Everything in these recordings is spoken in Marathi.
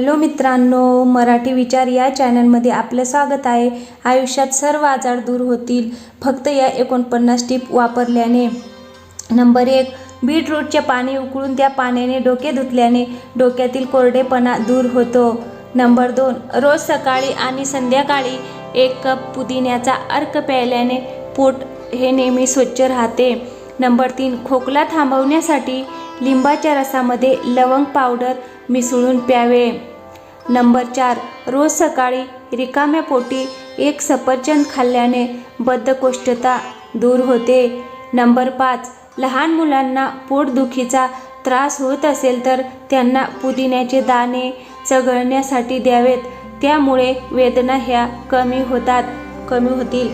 हॅलो मित्रांनो मराठी विचार या चॅनलमध्ये आपलं स्वागत आहे. आयुष्यात सर्व आजार दूर होतील फक्त या एकोणपन्नास टीप वापरल्याने. नंबर एक बीटरूटचे पाणी उकळून त्या पाण्याने डोके धुतल्याने डोक्यातील कोरडेपणा दूर होतो. नंबर दोन रोज सकाळी आणि संध्याकाळी एक कप पुदिन्याचा अर्क प्यायल्याने पोट हे नेहमी स्वच्छ राहते. नंबर तीन खोकला थांबवण्यासाठी लिंबाच्या रसामध्ये लवंग पावडर मिसळून प्यावे. नंबर चार रोज सकाळी रिकाम्या पोटी एक सफरचंद खाल्ल्याने बद्धकोष्ठता दूर होते. नंबर पाच लहान मुलांना पोटदुखीचा त्रास होत असेल तर त्यांना पुदिन्याचे दाणे चघळण्यासाठी द्यावेत. त्यामुळे वेदना ह्या कमी होतात कमी होतील.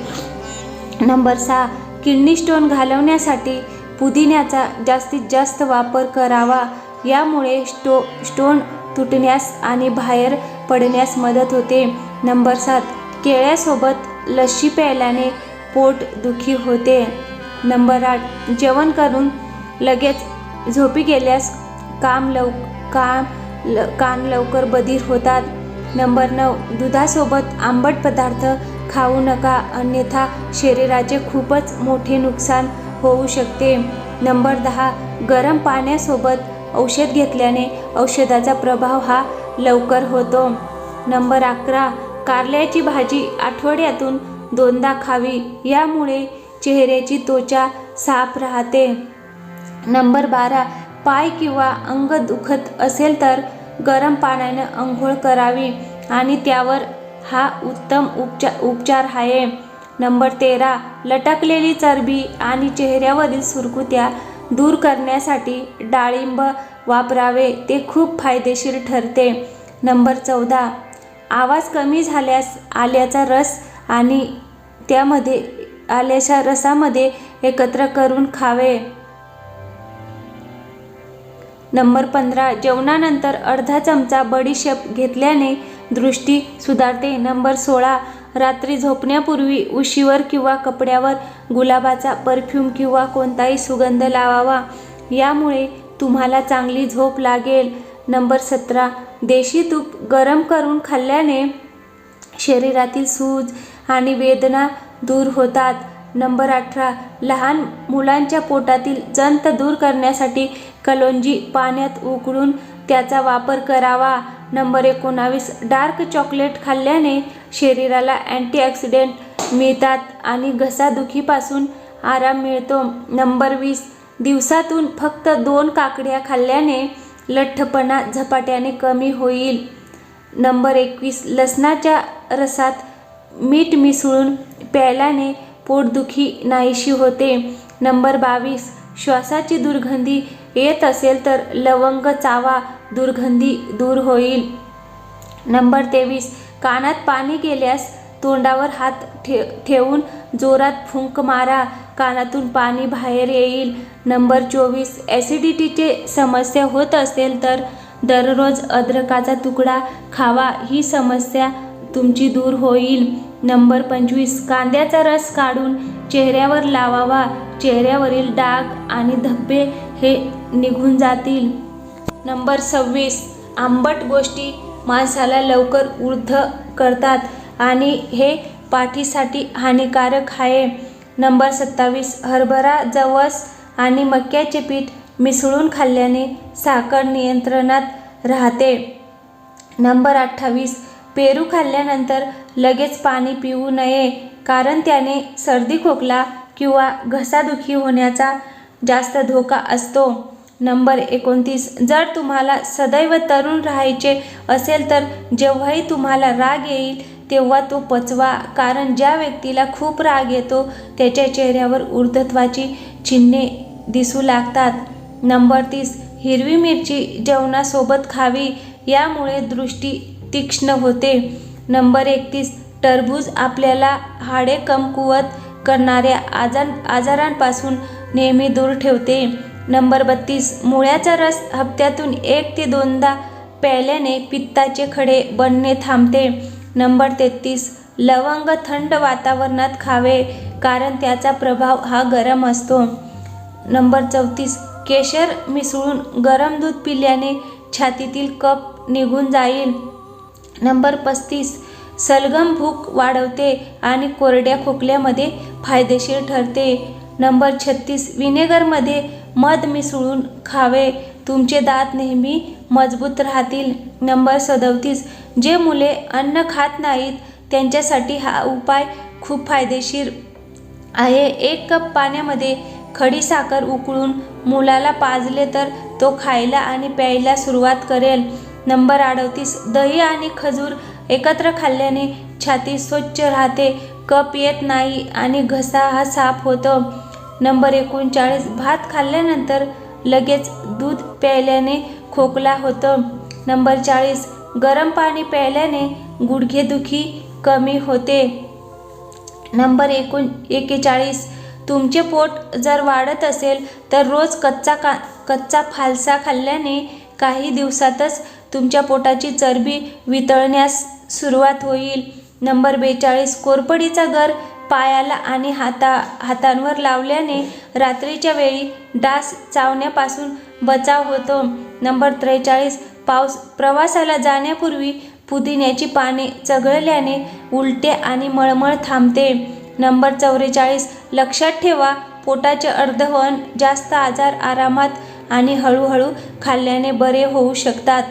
नंबर सहा किडनी स्टोन घालवण्यासाठी पुदिन्याचा जास्तीत जास्त वापर करावा. यामुळे स्टो स्टोन तुटण्यास आणि बाहेर पडण्यास मदत होते. नंबर सात केळ्यासोबत लस्सी प्यायल्याने पोट दुखी होते. नंबर आठ जेवण करून लगेच झोपी गेल्यास काम लव काम ल कान लवकर बधीर होतात. नंबर नऊ दुधासोबत आंबट पदार्थ खाऊ नका अन्यथा शरीराचे खूपच मोठे नुकसान होऊ शकते. नंबर दहा गरम पाण्यासोबत औषध घेतल्याने औषधाचा प्रभाव हा लवकर होतो. नंबर अकरा कारल्याची भाजी आठवड्यातून दोनदा खावी यामुळे चेहऱ्याची त्वचा साफ राहते. नंबर बारा पाय किंवा अंग दुखत असेल तर गरम पाण्याने अंघोळ करावी आणि त्यावर हा उत्तम उपचार उपचार आहे. नंबर तेरा लटकलेली चरबी आणि चेहऱ्यावरील सुरकुत्या दूर करण्यासाठी डाळिंब वापरावे ते खूप फायदेशीर ठरते. नंबर चौदा. आवाज कमी झाल्यास आल्याचा रस आणि त्यामध्ये आल्याच्या रसामध्ये एकत्र करून खावे. नंबर पंधरा. जेवणानंतर अर्धा चमचा बडीशेप घेतल्याने दृष्टी सुधारते. नंबर सोळा. रात्री झोपण्यापूर्वी उशीवर किंवा कपड्यावर गुलाबाचा परफ्यूम किंवा कोणताही सुगंध लावावा. यामुळे तुम्हाला चांगली झोप लागेल. नंबर सतरा. देशी तूप गरम करून खाल्ल्याने शरीरातील सूज आणि वेदना दूर होतात. नंबर अठरा. लहान मुलांच्या पोटातील जंत दूर करण्यासाठी कलोंजी पाण्यात उकळून त्याचा वापर करावा. नंबर एकोणावीस डार्क चॉकलेट खाल्ल्याने शरीराला अँटीऑक्सिडेंट मिळतात आणि घसादुखीपासून आराम मिळतो. नंबर वीस दिवसातून फक्त दोन काकड्या खाल्ल्याने लठ्ठपणा झपाट्याने कमी होईल. नंबर एकवीस लसणाच्या रसात मीठ मिसळून प्यायल्याने पोटदुखी नाहीशी होते. नंबर बावीस श्वासाची दुर्गंधी येत असेल तर लवंग चावा दुर्गंधी दूर होईल. नंबर तेवीस कानात पाणी गेल्यास तोंडावर हात ठे ठेवून जोरात फुंक मारा. कानातून पाणी बाहेर येईल. नंबर चोवीस ॲसिडिटीचे समस्या होत असेल तर दररोज अद्रकाचा तुकडा खावा. ही समस्या तुमची दूर होईल. नंबर पंचवीस कांद्याचा रस काढून चेहऱ्यावर लावावा. चेहऱ्यावरील डाग आणि धब्बे हे निघून जातील. नंबर सव्वीस. आंबट गोष्टी माणसाला लवकर वृद्ध करतात आणि हे पाठीसाठी हानिकारक आहे. नंबर सत्तावीस. हरभरा जवस आणि मक्याचे पीठ मिसळून खाल्ल्याने साखर नियंत्रणात राहते. नंबर अठ्ठावीस. पेरू खाल्ल्यानंतर लगेच पाणी पिऊ नये कारण त्याने सर्दी खोकला किंवा घसादुखी होण्याचा जास्त धोका असतो. नंबर एकोणतीस. जर तुम्हाला सदैव तरुण राहायचे असेल तर जेव्हाही तुम्हाला राग येईल तेव्हा तो पचवा. कारण ज्या व्यक्तीला खूप राग येतो त्याच्या चेहऱ्यावर ऊर्धत्वाची चिन्हे दिसू लागतात. नंबर तीस. हिरवी मिरची जेवणासोबत खावी यामुळे दृष्टी तीक्ष्ण होते. नंबर एकतीस. टरबूज आपल्याला हाडे कमकुवत करणाऱ्या आजार आजारांपासून नेहमी दूर ठेवते. नंबर बत्तीस. मुळ्याचा रस हप्त्यातून एक ते दोनदा प्यायल्याने पित्ताचे खडे बनणे थांबते. नंबर तेहतीस. लवंग थंड वातावरणात खावे कारण त्याचा प्रभाव हा गरम असतो. नंबर चौतीस. केशर मिसळून गरम दूध पिल्याने छातीतील कप निघून जाईल. नंबर पस्तीस. सलगम भूक वाढवते आणि कोरड्या खोकल्यामध्ये फायदेशीर ठरते. नंबर छत्तीस विनेगरमध्ये मध मिसळून खावे. तुमचे दात नेहमी मजबूत राहतील. नंबर सदोतीस जे मुले अन्न खात नाहीत त्यांच्यासाठी हा उपाय खूप फायदेशीर आहे. एक कप पाण्यामध्ये खडी साखर उकळून मुलाला पाजले तर तो खायला आणि प्यायला सुरुवात करेल. नंबर अडतीस दही आणि खजूर एकत्र खाल्ल्याने छाती स्वच्छ राहते. कप येत नाही आणि घसा हा साफ होतो. नंबर एकोणचाळीस भात खाल्ल्यानंतर लगेच दूध प्यायल्याने खोकला होतो. नंबर चाळीस गरम पाणी प्यायल्याने गुडघेदुखी कमी होते. नंबर एकोण एकेचाळीस तुमचे पोट जर वाढत असेल तर रोज कच्चा का कच्चा फालसा खाल्ल्याने काही दिवसातच तुमच्या पोटाची चरबी वितळण्यास सुरुवात होईल. नंबर बेचाळीस कोरपडीचा गर पायाला आणि हाता हातांवर लावल्याने रात्रीच्या वेळी डास चावण्यापासून बचाव होतो. नंबर त्रेचाळीस पाऊस प्रवासाला जाण्यापूर्वी पुदिन्याची पाने चघळल्याने उलटे आणि मळमळ थांबते. नंबर चौवेचाळीस लक्षात ठेवा पोटाचे अर्धवहन जास्त आजार आरामात आणि हळूहळू खाल्ल्याने बरे होऊ शकतात.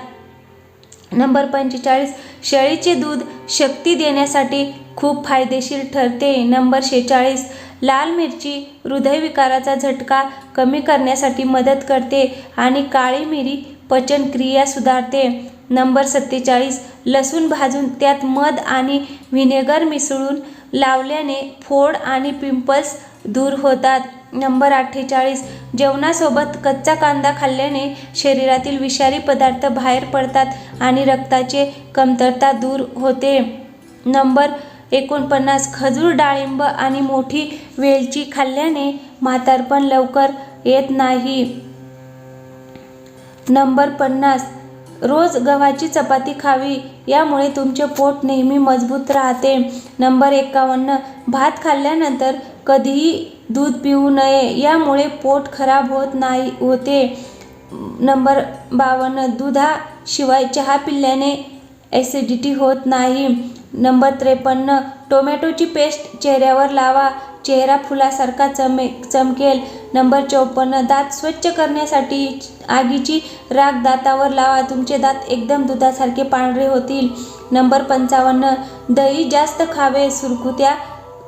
नंबर पंचेचाळीस शेळीचे दूध शक्ती देण्यासाठी खूप फायदेशीर ठरते. नंबर शेहेचाळीस लाल मिरची हृदयविकाराचा झटका कमी करण्यासाठी मदत करते आणि काळी मिरी पचनक्रिया सुधारते. नंबर सत्तेचाळीस लसूण भाजून त्यात मध आणि व्हिनेगर मिसळून लावल्याने फोड आणि पिंपल्स दूर होतात. नंबर अठ्ठेचाळीस. जेवणासोबत कच्चा कांदा खाल्ल्याने शरीरातील विषारी पदार्थ बाहेर पडतात आणि रक्ताचे कमतरता दूर होते. नंबर एकोणपन्नास. खजूर डाळिंब आणि मोठी वेलची खाल्ल्याने म्हातारपण लवकर येत नाही. नंबर पन्नास. रोज गव्हाची चपाती खावी यामुळे तुमचे पोट नेहमी मजबूत राहते. नंबर एकावन्न. भात खाल्ल्यानंतर कधीही दूध पिऊ नये. यामुळे पोट खराब होत नाही होते. नंबर बावन्न दुधाशिवाय चहा पिल्याने ॲसिडिटी होत नाही. नंबर त्रेपन्न टोमॅटोची पेस्ट चेहऱ्यावर लावा. चेहरा फुलासारखा चमे चमकेल. नंबर चौपन्न दात स्वच्छ करण्यासाठी आगीची राख दातावर लावा. तुमचे दात एकदम दुधासारखे पांढरे होतील. नंबर पंचावन्न दही जास्त खावे. सुरकुत्या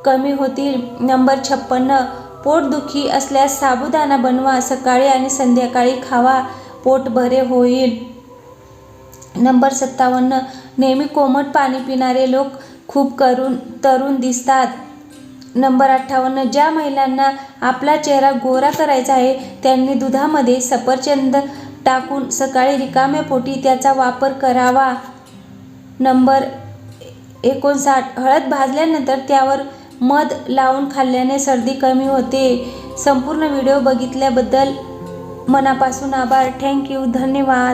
कमी होतील. नंबर छप्पन्न पोटदुखी असल्यास साबुदाणा बनवा सकाळी आणि संध्याकाळी खावा पोट बरे होईल. नंबर सत्तावन्न नेहमी कोमट पाणी पिणारे लोक खूप करून तरुण दिसतात. नंबर अठ्ठावन्न ज्या महिलांना आपला चेहरा गोरा करायचा आहे त्यांनी दुधामध्ये सफरचंद टाकून सकाळी रिकाम्या पोटी त्याचा वापर करावा. नंबर एकोणसाठ हळद भाजल्यानंतर त्यावर मध लावून खाल्ल्याने सर्दी कमी होते. संपूर्ण व्हिडिओ बघितल्याबद्दल मनापासून आभार. थँक्यू धन्यवाद.